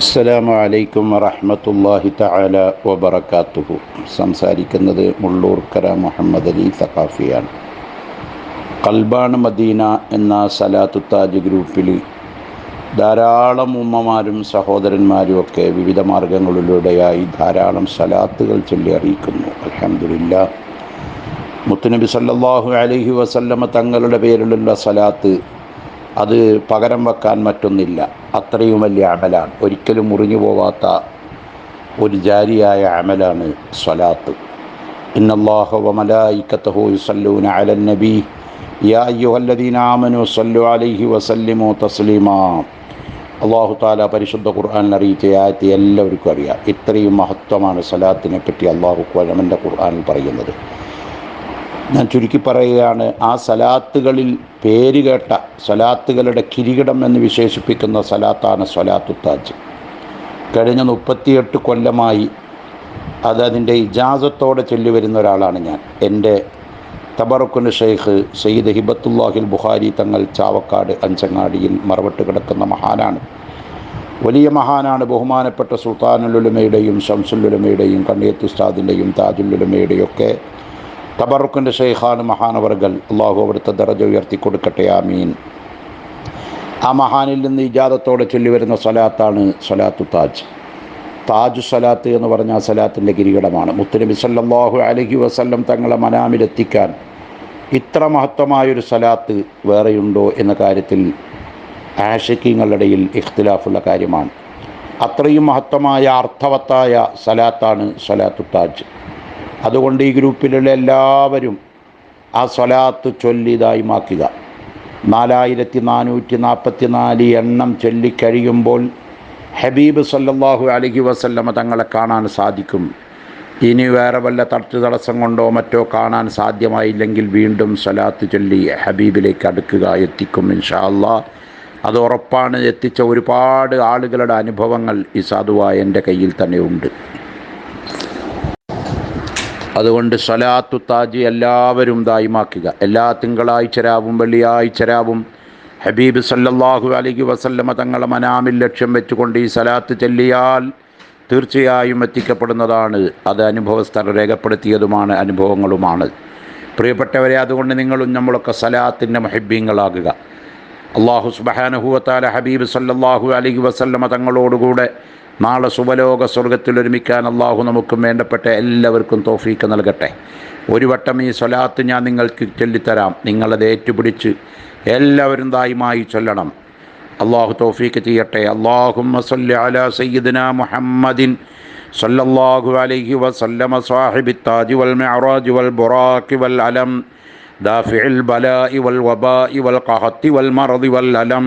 അസ്സലാമു അലൈക്കും വറഹ്മത്തുള്ളാഹി തആല വബറകാതുഹു സംസാരിക്കുന്നത് മുള്ളൂർക്കര മുഹമ്മദ് അലി സഖാഫിയാണ്. കൽബാണ് മദീന എന്ന സലാത്തു താജ് ഗ്രൂപ്പിൽ ധാരാളം ഉമ്മമാരും സഹോദരന്മാരും ഒക്കെ വിവിധ മാർഗങ്ങളിലൂടെയായി ധാരാളം സലാത്തുകൾ ചൊല്ലി അറിയിക്കുന്നു. അലഹമില്ല മുത്തുനബി സല്ലല്ലാഹു അലൈഹി വസല്ലമ തങ്ങളുടെ പേരിലുള്ള സലാത്ത് അത് പകരം വെക്കാൻ മറ്റൊന്നില്ല. അത്രയും വലിയ അമലാണ്. ഒരിക്കലും മുറിഞ്ഞു പോവാത്ത ഒരു ജാരിയായ അമലാണ് സ്വലാത്ത്. അള്ളാഹു താല പരിശുദ്ധ ഖുർആനിൽ അറിയിച്ച ആയത്തെ എല്ലാവർക്കും അറിയാം. ഇത്രയും മഹത്വമാണ് സലാത്തിനെ പറ്റി അള്ളാഹു കുഴമന്റെ ഖുർആനിൽ പറയുന്നത്. ഞാൻ ചുരുക്കി പറയുകയാണ് ആ സലാത്തുകളിൽ പേര് കേട്ട സലാത്തുകളുടെ കിരീടം എന്ന് വിശേഷിപ്പിക്കുന്ന സലാത്താണ് സലാത്തു താജ്. കഴിഞ്ഞ മുപ്പത്തിയെട്ട് കൊല്ലമായി അതതിന്റെ ഇജാസത്തോടെ ചൊല്ലി വരുന്ന ഒരാളാണ് ഞാൻ. എന്റെ തബറക്കുന് ഷെയ്ഖ് സയ്യിദ് ഹിബത്തുല്ലാഹിൽ ബുഹാരി തങ്ങൾ ചാവക്കാട് അഞ്ചങ്ങാടിയിൽ മറവിട്ട് കിടക്കുന്ന മഹാനാണ്. വലിയ മഹാനാണ് ബഹുമാനപ്പെട്ട സുൽത്താനുലുലമയുടെയും ഷംസുല്ലുലമയുടെയും കണ്ണിയത്ത് ഉസ്താദിന്റെയും താജുല്ലുലമയുടെയും ഒക്കെ തബറുക്കിന്റെ ഷെയ്ഖാൻ മഹാനവർഗൽ അള്ളാഹു അവിടുത്തെ ദറജ ഉയർത്തി കൊടുക്കട്ടെ ആമീൻ. ആ മഹാനിൽ നിന്ന് ഇജാദത്തോടെ ചൊല്ലി വരുന്ന സലാത്താണ് സലാത്തു താജ്. താജു സലാത്ത് എന്ന് പറഞ്ഞ ആ സലാത്തിന്റെ കിരീടമാണ്. മുത്തുനബി സല്ലാഹു അലഹി വസല്ലം തങ്ങളെ മനാമിലെത്തിക്കാൻ ഇത്ര മഹത്വമായൊരു സലാത്ത് വേറെയുണ്ടോ എന്ന കാര്യത്തിൽ ആഷിക്കിങ്ങളുടെ ഇടയിൽ ഇഖ്തിലാഫുള്ള കാര്യമാണ്. അത്രയും മഹത്വമായ അർത്ഥവത്തായ സലാത്താണ് സലാത്തു താജ്. അതുകൊണ്ട് ഈ ഗ്രൂപ്പിലുള്ള എല്ലാവരും ആ സ്വലാത്ത് ചൊല്ലി മാക്കുക നാലായിരത്തി നാനൂറ്റി നാൽപ്പത്തി നാല് എണ്ണം ചൊല്ലിക്കഴിയുമ്പോൾ ഹബീബ് സല്ലാഹു അലഹി വസല്ലമ തങ്ങളെ കാണാൻ സാധിക്കും. ഇനി വേറെ വല്ല തട്ടു തടസ്സം കൊണ്ടോ മറ്റോ കാണാൻ സാധ്യമായില്ലെങ്കിൽ വീണ്ടും സ്വലാത്ത് ചൊല്ലി ഹബീബിലേക്ക് അടുക്കുക എത്തിക്കും ഇൻഷാ അല്ലാ അത് ഉറപ്പാണ്. എത്തിച്ച ഒരുപാട് ആളുകളുടെ അനുഭവങ്ങൾ ഈ സാധുവായ എന്റെ കയ്യിൽ തന്നെ ഉണ്ട്. അതുകൊണ്ട് സലാത്തു താജ് എല്ലാവരും ദായിമാക്കുക. എല്ലാ തിങ്കളാഴ്ച രാവും ഹബീബ് സല്ലല്ലാഹു അലൈഹി വസല്ലമ തങ്ങളെ മനാമിൽ ലക്ഷ്യം വെച്ചുകൊണ്ട് ഈ സലാത്ത് ചെല്ലിയാൽ തീർച്ചയായും എത്തിക്കപ്പെടുന്നതാണ്. അത് അനുഭവസ്ഥർ രേഖപ്പെടുത്തിയതുമാണ് അനുഭവങ്ങളുമാണ്. പ്രിയപ്പെട്ടവരെ അതുകൊണ്ട് നിങ്ങളും നമ്മളൊക്കെ സലാത്തിന്റെ മഹിബ്യങ്ങളാകുക അള്ളാഹു സുബാനഹുവത്താല ഹബീബ് സല്ലല്ലാഹു അലൈഹി വസല്ലമ തങ്ങളോടുകൂടെ നാളെ ശുഭലോക സ്വർഗത്തിൽ ഒരുമിക്കാൻ അള്ളാഹു നമുക്കും വേണ്ടപ്പെട്ട എല്ലാവർക്കും തോഫീക്ക് നൽകട്ടെ. ഒരു വട്ടം ഈ സ്വലാത്ത് ഞാൻ നിങ്ങൾക്ക് ചൊല്ലിത്തരാം. നിങ്ങളത് ഏറ്റുപിടിച്ച് എല്ലാവരും ദായുമായി ചൊല്ലണം. അള്ളാഹു തോഫീക്ക് ചെയ്യട്ടെ. അള്ളാഹുമ്മ സല്ലി സയ്യിദിന മുഹമ്മദിൻ സല്ലല്ലാഹു അലൈഹി വസല്ലമ സാഹിബി താജി വൽ മെഹറാജ് വൽ ബുറാഖി വൽ അലം ദാഫിൽ ബലാ വൽ വബാ വൽ ഖഹത്തി വൽ മറദി വൽ അലം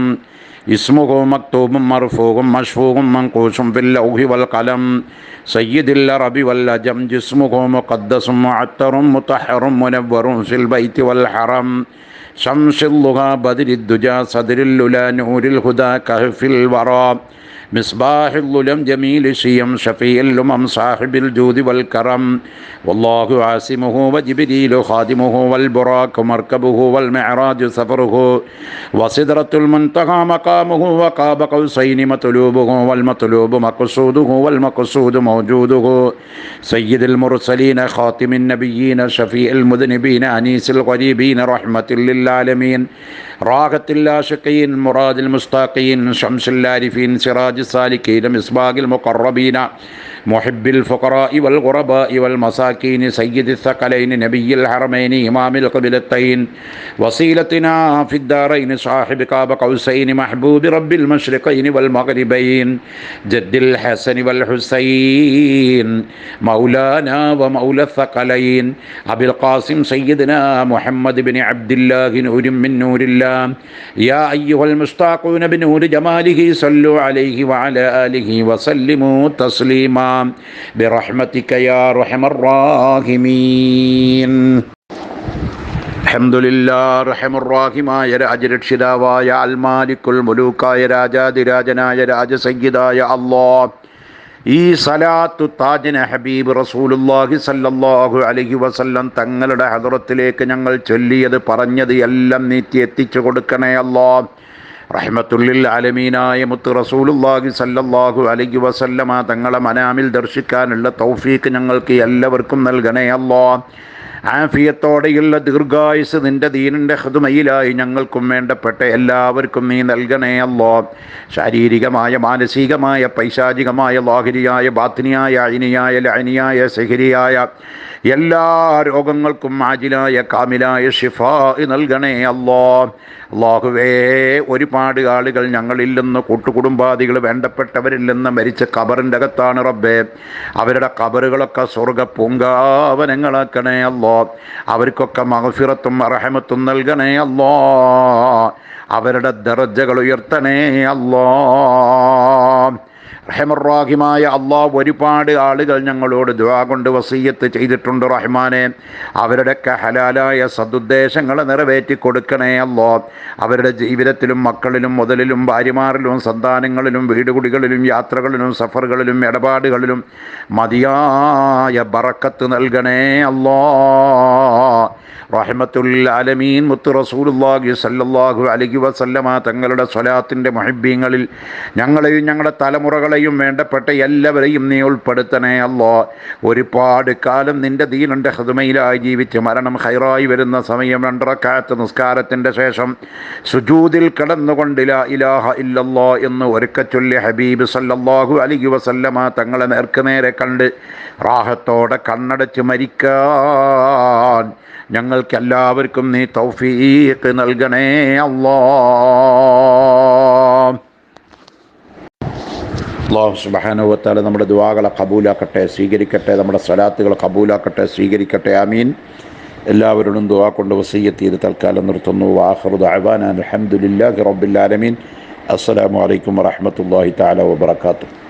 اسمه مكتوب مرفوع مشفوع منقوش في اللوح والقلم. سيد العرب والأجم جسمه مقدس معطر مطهر منور في البيت والحرم. شمس اللغى بدر الدجى صدر الللا نور الهدى كهف الورى. مصباح الظلم جميل الشيم شفيع الأمم صاحب الجود والكرم. والله عاصمه وجبريل خادمه والبراك مركبه والمعراج سفره. وسدرة المنتهى مقامه وقاب قوسين مطلوبه والمطلوب مقصوده والمقصود موجوده. سيد المرسلين خاتم النبيين شفيع المذنبين أنيس الغريبين رحمة للعالمين. راغة العاشقين مراد المستاقين شمس العارفين سراج السالكين مصباح المقربين محب الفقراء والغرباء والمساكين سيد الثقلين نبي الحرمين إمام القبلتين وصيلتنا في الدارين صاحب قاب قوسين محبوب رب المشرقين والمغربين جد الحسن والحسين مولانا ومولى الثقلين أبي القاسم سيدنا محمد بن عبد الله نور من نور الله يا أيها المشتاقون بنور جماله صلوا عليه وعلى آله وسلموا تسليما برحمتك يا أرحم الراحمين റഹമുറാഹിമായ രാജരക്ഷിതാവായ അൽമാലിക്കുൽ മുലൂക്കായ രാജാതിരാജനായ രാജസംഗീതായ അള്ളാ ഈ സലാത്തു താജിന ഹബീബ് റസൂലുല്ലാഹി സല്ലല്ലാഹു അലഹി വസല്ലം തങ്ങളുടെ ഹദറത്തിലേക്ക് ഞങ്ങൾ ചൊല്ലിയത് പറഞ്ഞത് എല്ലാം നീറ്റി എത്തിച്ചു കൊടുക്കണേ അല്ലാ. റഹ്മത്തുള്ളിൽ ആലമീനായ മുത്ത് റസൂലുല്ലാഹി സല്ലല്ലാഹു അലൈഹി വസല്ലമ തങ്ങളെ മനാമിൽ ദർശിക്കാനുള്ള തൗഫീക്ക് ഞങ്ങൾക്ക് എല്ലാവർക്കും നൽകണേ അല്ലാ. ആഫിയത്തോടെയുള്ള ദീർഘായുസ് നിന്റെ ദീനിന്റെ ഹൃദമയിലായി ഞങ്ങൾക്കും വേണ്ടപ്പെട്ട എല്ലാവർക്കും നീ നൽകണേ അല്ലോ ശാരീരികമായ മാനസികമായ പൈശാചികമായ ലാഹിരിയായ ബാത്തിനിയായ അയിനിയായ ലൈനിയായ സഹിരിയായ എല്ലാ രോഗങ്ങൾക്കും ആജിലായ കാമിലായ ഷിഫ നൽകണേ അല്ലോ അള്ളാഹുവേ ഒരുപാട് ആളുകൾ ഞങ്ങളിൽ നിന്ന് കൂട്ടുകുടുംബാദികൾ വേണ്ടപ്പെട്ടവരിൽ നിന്ന് മരിച്ച കബറിന്റെ അകത്താണ് റബ്ബേ. അവരുടെ കബറുകളൊക്കെ സ്വർഗ പൂങ്കാവനങ്ങളാക്കണേ അല്ലോ അവർക്കൊക്കെ മഹഫിറത്തും അറഹമത്തും നൽകണേ അല്ലോ അവരുടെ ദർജകൾ ഉയർത്തണേ അല്ലോ റഹമറാഹിമായ അള്ളാഹ് ഒരുപാട് ആളുകൾ ഞങ്ങളോട് ദുആ കൊണ്ട് വസീയത്ത് ചെയ്തിട്ടുണ്ട് റഹ്മാനെ. അവരുടെയൊക്കെ ഹലാലായ സതുദ്ദേശങ്ങൾ നിറവേറ്റി കൊടുക്കണേ അല്ലോ അവരുടെ ജീവിതത്തിലും മക്കളിലും മുതലിലും ഭാര്യമാരിലും സന്താനങ്ങളിലും വീടുകുടികളിലും യാത്രകളിലും സഫറുകളിലും ഇടപാടുകളിലും മതിയായ ബറക്കത്ത് നൽകണേ അല്ലോ റഹ്മത്തുൽ ആലമീൻ മുത്ത് റസൂലുല്ലാഹി സല്ലല്ലാഹു അലൈഹി വസല്ലമ തങ്ങളുടെ സ്വലാത്തിന്റെ മഹിബ്യങ്ങളിൽ ഞങ്ങളെയും ഞങ്ങളുടെ തലമുറകളെയും വേണ്ടപ്പെട്ട എല്ലാവരെയും നീ ഉൾപ്പെടുത്തണേ അല്ലോ. ഒരുപാട് കാലം നിന്റെ ദീനന്റെ ഹൃദമയിലായി ജീവിച്ച് മരണം ഹൈറായി വരുന്ന സമയം രണ്ടറക്കാത്ത നിസ്കാരത്തിന്റെ ശേഷം സുജൂതിൽ കിടന്നുകൊണ്ടില്ല ഇലാഹ ഇല്ലല്ലോ എന്ന് ഒരുക്കച്ചൊല്ലി ഹബീബ് സല്ലല്ലാഹു അലൈഹി വസല്ലമ തങ്ങളെ നേർക്കുനേരെ കണ്ട് റാഹത്തോടെ കണ്ണടച്ച് മരിക്കാൻ. ഞങ്ങൾക്ക് എല്ലാവർക്കും നീ തൗഫീഖ് നൽകണേ അല്ലാ. അള്ളാഹു സുബാനുവത്താല നമ്മുടെ ദുവാകളെ കബൂലാക്കട്ടെ സ്വീകരിക്കട്ടെ നമ്മുടെ സ്വലാത്തുകൾ കബൂലാക്കട്ടെ സ്വീകരിക്കട്ടെ ആമീൻ. എല്ലാവരോടും ദുവാ കൊണ്ട് വസീയത്ത് ചെയ്ത് തൽക്കാലം നിർത്തുന്നു. വാഹറുദ് അഹ്വാൻ അലഹമുല്ലാഹി റബ്ബിൽ ആലമീൻ. അസ്സലാമു അലൈക്കും വറഹമത്തല്ലാഹി താല വബർക്കാത്തു